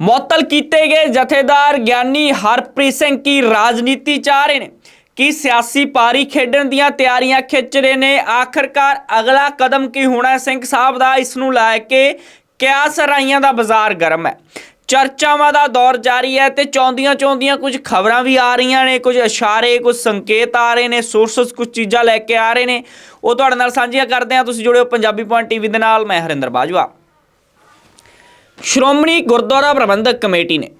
ਮੁਅੱਤਲ ਕੀਤੇ ਗਏ ਜਥੇਦਾਰ ਗਿਆਨੀ ਹਰਪ੍ਰੀਤ ਸਿੰਘ ਕੀ ਰਾਜਨੀਤੀ ਚਾਹ ਰਹੇ ਨੇ? ਕੀ ਸਿਆਸੀ ਪਾਰੀ ਖੇਡਣ ਦੀਆਂ ਤਿਆਰੀਆਂ ਖਿੱਚ ਰਹੇ ਨੇ? ਆਖਰਕਾਰ ਅਗਲਾ ਕਦਮ ਕੀ ਹੋਣਾ ਸਿੰਘ ਸਾਹਿਬ ਦਾ ਇਸ ਨੂੰ ਲੈ ਕੇ ਕਿਆ ਸਰਾਈਆਂ ਦਾ ਬਾਜ਼ਾਰ ਗਰਮ ਹੈ? ਚਰਚਾਵਾਂ ਦਾ ਦੌਰ ਜਾਰੀ ਹੈ ਤੇ ਚੌਂਦੀਆਂ ਚੌਂਦੀਆਂ ਕੁਝ ਖਬਰਾਂ ਵੀ ਆ ਰਹੀਆਂ ਨੇ, ਕੁਝ ਇਸ਼ਾਰੇ, ਕੁਝ ਸੰਕੇਤ ਆ ਰਹੇ ਨੇ ਸੋਰਸਸ ਕੁਝ ਚੀਜ਼ਾਂ ਲੈ ਕੇ ਆ ਰਹੇ ਨੇ। ਉਹ ਤੁਹਾਡੇ ਨਾਲ ਸਾਂਝੀਆਂ ਕਰਦੇ ਹਾਂ। ਤੁਸੀਂ ਜੁੜਿਓ ਪੰਜਾਬੀ ਪੁਆਇੰਟ ਟੀਵੀ ਦੇ ਨਾਲ, ਮੈਂ ਹਰਿੰਦਰ ਬਾਜਵਾ। ਸ਼੍ਰੋਮਣੀ ਗੁਰਦੁਆਰਾ ਪ੍ਰਬੰਧਕ ਕਮੇਟੀ ਨੇ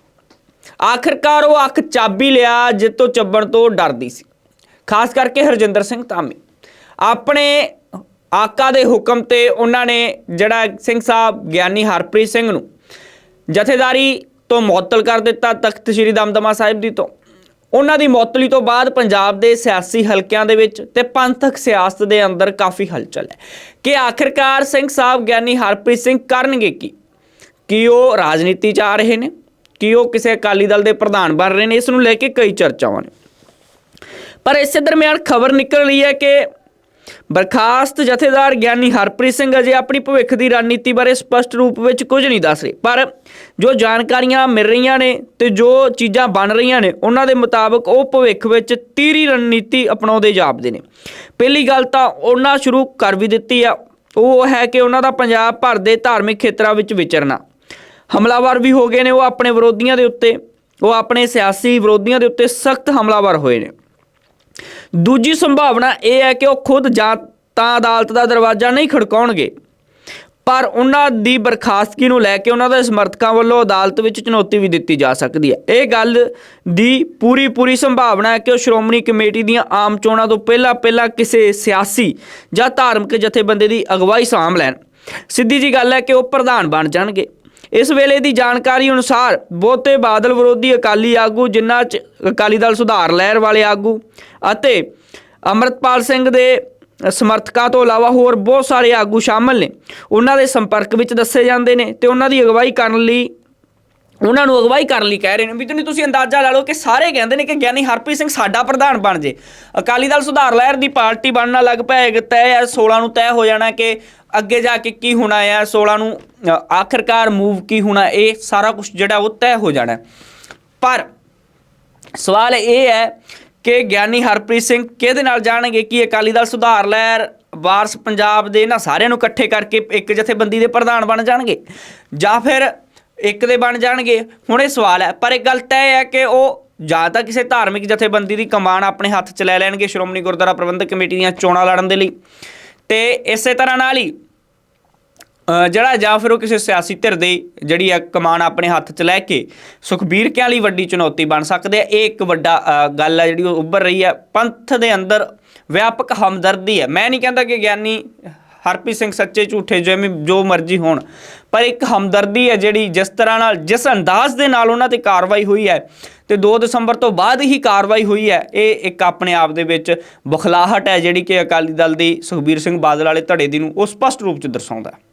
ਆਖਰਕਾਰ ਉਹ ਅੱਖ ਚਾਬੀ ਲਿਆ ਜਿੱਤੋਂ ਚੱਬਣ ਤੋਂ ਡਰਦੀ ਸੀ। ਖਾਸ ਕਰਕੇ ਹਰਜਿੰਦਰ ਸਿੰਘ ਧਾਮੀ। ਆਪਣੇ ਆਕਾ ਦੇ ਹੁਕਮ ਤੇ ਉਹਨਾਂ ਨੇ ਜਿਹੜਾ ਸਿੰਘ ਸਾਹਿਬ ਗਿਆਨੀ ਹਰਪ੍ਰੀਤ ਸਿੰਘ ਨੂੰ ਜਥੇਦਾਰੀ ਤੋਂ ਮੁਅੱਤਲ ਕਰ ਦਿੱਤਾ ਤਖਤ ਸ੍ਰੀ ਦਮਦਮਾ ਸਾਹਿਬ ਦੀ ਤੋਂ। ਉਹਨਾਂ ਦੀ ਮੁਅੱਤਲੀ ਤੋਂ ਬਾਅਦ ਪੰਜਾਬ ਦੇ ਸਿਆਸੀ ਹਲਕਿਆਂ ਦੇ ਵਿੱਚ ਤੇ ਪੰਥਕ ਸਿਆਸਤ ਦੇ ਅੰਦਰ ਕਾਫੀ ਹਲਚਲ ਹੈ ਕਿ ਆਖਿਰਕਾਰ ਸਿੰਘ ਸਾਹਿਬ ਗਿਆਨੀ ਹਰਪ੍ਰੀਤ ਸਿੰਘ ਕਰਨਗੇ ਕੀ? ਕੀ ਉਹ ਰਾਜਨੀਤੀ ਚ ਆ ਰਹੇ ਨੇ? ਕੀ ਉਹ ਕਿਸੇ ਅਕਾਲੀ ਦਲ ਦੇ ਪ੍ਰਧਾਨ ਬਣ ਰਹੇ ਨੇ? ਇਸ ਨੂੰ ਲੈ ਕੇ ਕਈ ਚਰਚਾਵਾਂ ਨੇ। ਪਰ ਇਸੇ ਦਰਮਿਆਨ ਖਬਰ ਨਿਕਲ ਰਹੀ ਹੈ ਕਿ ਬਰਖਾਸਤ ਜਥੇਦਾਰ ਗਿਆਨੀ ਹਰਪ੍ਰੀਤ ਸਿੰਘ ਅਜੇ ਆਪਣੀ ਭਵਿੱਖ ਦੀ ਰਣਨੀਤੀ ਬਾਰੇ ਸਪਸ਼ਟ ਰੂਪ ਵਿੱਚ ਕੁਝ ਨਹੀਂ ਦੱਸ ਰਹੇ। ਪਰ ਜੋ ਜਾਣਕਾਰੀਆਂ ਮਿਲ ਰਹੀਆਂ ਨੇ ਤੇ ਜੋ ਚੀਜ਼ਾਂ ਬਣ ਰਹੀਆਂ ਨੇ, ਉਹਨਾਂ ਦੇ ਮੁਤਾਬਕ ਉਹ ਭਵਿੱਖ ਵਿੱਚ ਤੀਰੀ ਰਣਨੀਤੀ ਅਪਣਾਉਂਦੇ ਜਾਪਦੇ ਨੇ। ਪਹਿਲੀ ਗੱਲ ਤਾਂ ਉਹਨਾਂ ਸ਼ੁਰੂ ਕਰ ਵੀ ਦਿੱਤੀ ਆ। ਉਹ ਹੈ ਕਿ ਉਹਨਾਂ ਦਾ ਪੰਜਾਬ ਭਰ ਦੇ ਧਾਰਮਿਕ ਖੇਤਰਾਂ ਵਿੱਚ ਵਿਚਰਨਾ। ਹਮਲਾਵਰ ਵੀ ਹੋ ਗਏ ਨੇ, ਉਹ ਆਪਣੇ ਵਿਰੋਧੀਆਂ ਦੇ ਉੱਤੇ, ਉਹ ਆਪਣੇ ਸਿਆਸੀ ਵਿਰੋਧੀਆਂ ਦੇ ਉੱਤੇ ਸਖਤ ਹਮਲਾਵਰ ਹੋਏ ਨੇ। ਦੂਜੀ ਸੰਭਾਵਨਾ ਇਹ ਹੈ ਕਿ ਉਹ ਖੁਦ ਜਾਂ ਤਾਂ ਅਦਾਲਤ ਦਾ ਦਰਵਾਜ਼ਾ ਨਹੀਂ ਖੜਕਾਉਣਗੇ, ਪਰ ਉਹਨਾਂ ਦੀ ਬਰਖਾਸਤਗੀ ਨੂੰ ਲੈ ਕੇ ਉਹਨਾਂ ਦੇ ਸਮਰਥਕਾਂ ਵੱਲੋਂ ਅਦਾਲਤ ਵਿੱਚ ਚੁਣੌਤੀ ਵੀ ਦਿੱਤੀ ਜਾ ਸਕਦੀ ਹੈ। ਇਹ ਗੱਲ ਦੀ ਪੂਰੀ ਪੂਰੀ ਸੰਭਾਵਨਾ ਹੈ ਕਿ ਉਹ ਸ਼੍ਰੋਮਣੀ ਕਮੇਟੀ ਦੀਆਂ ਆਮ ਚੋਣਾਂ ਤੋਂ ਪਹਿਲਾਂ ਪਹਿਲਾਂ ਕਿਸੇ ਸਿਆਸੀ ਜਾਂ ਧਾਰਮਿਕ ਜਥੇਬੰਦੀ ਦੀ ਅਗਵਾਈ ਸਾਂਭ ਲੈਣ। ਸਿੱਧੀ ਜੀ ਗੱਲ ਹੈ ਕਿ ਉਹ ਪ੍ਰਧਾਨ ਬਣ ਜਾਣਗੇ। ਇਸ ਵੇਲੇ ਦੀ ਜਾਣਕਾਰੀ ਅਨੁਸਾਰ ਬਹੁਤੇ ਬਾਦਲ ਵਿਰੋਧੀ ਅਕਾਲੀ ਆਗੂ, ਜਿਨ੍ਹਾਂ ਚ ਅਕਾਲੀ ਦਲ ਸੁਧਾਰ ਲਹਿਰ ਵਾਲੇ ਆਗੂ ਅਤੇ ਅਮਰਤਪਾਲ ਸਿੰਘ ਦੇ ਸਮਰਥਕਾਂ ਤੋਂ ਇਲਾਵਾ ਹੋਰ ਬਹੁਤ ਸਾਰੇ ਆਗੂ ਸ਼ਾਮਲ ਨੇ। ਉਹਨਾਂ ਦੇ ਸੰਪਰਕ ਵਿੱਚ ਦੱਸੇ ਜਾਂਦੇ ਨੇ ਤੇ ਉਹਨਾਂ ਦੀ ਅਗਵਾਈ ਕਰਨ ਲਈ ਉਹਨਾਂ ਨੂੰ ਅਗਵਾਈ ਕਰਨ ਲਈ ਕਹਿ ਰਹੇ ਨੇ ਵੀ ਤੁਸੀਂ ਤੁਸੀਂ ਅੰਦਾਜ਼ਾ ਲਾ ਲਓ ਕਿ ਸਾਰੇ ਕਹਿੰਦੇ ਨੇ ਕਿ ਗਿਆਨੀ ਹਰਪ੍ਰੀਤ ਸਿੰਘ ਸਾਡਾ ਪ੍ਰਧਾਨ ਬਣ ਜੇ। ਅਕਾਲੀ ਦਲ ਸੁਧਾਰ ਲਹਿਰ ਦੀ ਪਾਰਟੀ ਬਣਨਾ ਲੱਗ ਪਏਗਾ ਤੈਅ ਹੈ 16 ਨੂੰ ਤੈਅ ਹੋ ਜਾਣਾ ਕਿ ਅੱਗੇ ਜਾ ਕੇ ਕੀ ਹੋਣਾ ਹੈ 16 ਨੂੰ ਅ, ਆਖਰਕਾਰ ਮੂਵ ਕੀ ਹੋਣਾ ਇਹ ਸਾਰਾ ਕੁਝ ਜਿਹੜਾ ਉਹ ਤੈਅ ਹੋ ਜਾਣਾ ਪਰ ਸਵਾਲ ਇਹ ਹੈ ਕਿ ਗਿਆਨੀ ਹਰਪ੍ਰੀਤ ਸਿੰਘ ਕਿਹਦੇ ਨਾਲ ਜਾਣਗੇ ਕੀ ਅਕਾਲੀ ਦਲ ਸੁਧਾਰ ਲਹਿਰ ਵਾਰਸ ਪੰਜਾਬ ਦੇ ਇਹਨਾਂ ਸਾਰਿਆਂ ਨੂੰ ਇਕੱਠੇ ਕਰਕੇ ਇੱਕ ਜਥੇਬੰਦੀ ਦੇ ਪ੍ਰਧਾਨ ਬਣ ਜਾਣਗੇ? ਜਾਂ ਫਿਰ ਇੱਕ ਦੇ ਬਣ ਜਾਣਗੇ। ਹੁਣ ਇਹ ਸਵਾਲ ਹੈ, ਪਰ ਇੱਕ ਗੱਲ ਤੈਅ ਹੈ ਕਿ ਉਹ ਜਾਂ ਤਾਂ ਕਿਸੇ ਧਾਰਮਿਕ ਜਥੇਬੰਦੀ ਦੀ ਕਮਾਨ ਆਪਣੇ ਹੱਥ 'ਚ ਲੈ ਲੈਣਗੇ ਸ਼੍ਰੋਮਣੀ ਗੁਰਦੁਆਰਾ ਪ੍ਰਬੰਧਕ ਕਮੇਟੀ ਦੀਆਂ ਚੋਣਾਂ ਲੜਨ ਦੇ ਲਈ। ਤੇ ਇਸੇ ਤਰ੍ਹਾਂ ਨਾਲ ਹੀ ਜਿਹੜਾ ਜਾਂ ਫਿਰ ਉਹ ਕਿਸੇ ਸਿਆਸੀ ਧਿਰ ਦੇ ਜਿਹੜੀ ਆ ਕਮਾਨ ਆਪਣੇ ਹੱਥ 'ਚ ਲੈ ਕੇ ਸੁਖਬੀਰ ਕਿਆਂ ਲਈ ਵੱਡੀ ਚੁਣੌਤੀ ਬਣ ਸਕਦੇ ਆ, ਇਹ ਇੱਕ ਵੱਡਾ ਗੱਲ ਆ ਜਿਹੜੀ ਉਹ ਉੱਭਰ ਰਹੀ ਹੈ ਪੰਥ ਦੇ ਅੰਦਰ ਵਿਆਪਕ ਹਮਦਰਦੀ ਹੈ। ਮੈਂ ਨਹੀਂ ਕਹਿੰਦਾ ਕਿ ਗਿਆਨੀ ਹਰਪ੍ਰੀਤ ਸਿੰਘ ਸੱਚੇ ਝੂਠੇ, ਜਿਵੇਂ ਜੋ ਮਰਜ਼ੀ ਹੋਣ। ਪਰ ਇੱਕ ਹਮਦਰਦੀ ਹੈ ਜਿਹੜੀ ਜਿਸ ਤਰ੍ਹਾਂ ਨਾਲ, ਜਿਸ ਅੰਦਾਜ਼ ਦੇ ਨਾਲ ਉਹਨਾਂ ਤੇ ਕਾਰਵਾਈ ਹੋਈ ਹੈ, ਤੇ 2 ਦਸੰਬਰ ਤੋਂ ਬਾਅਦ ਹੀ ਕਾਰਵਾਈ ਹੋਈ ਹੈ, ਇਹ ਇੱਕ ਆਪਣੇ ਆਪ ਦੇ ਵਿੱਚ ਬਖਲਾਹਟ ਹੈ ਜਿਹੜੀ ਕਿ ਅਕਾਲੀ ਦਲ ਦੀ ਸੁਖਬੀਰ ਸਿੰਘ ਬਾਦਲ ਵਾਲੇ ਧੜੇ ਦੀ ਨੂੰ ਉਹ ਸਪਸ਼ਟ ਰੂਪ ਚ ਦਰਸਾਉਂਦਾ ਹੈ।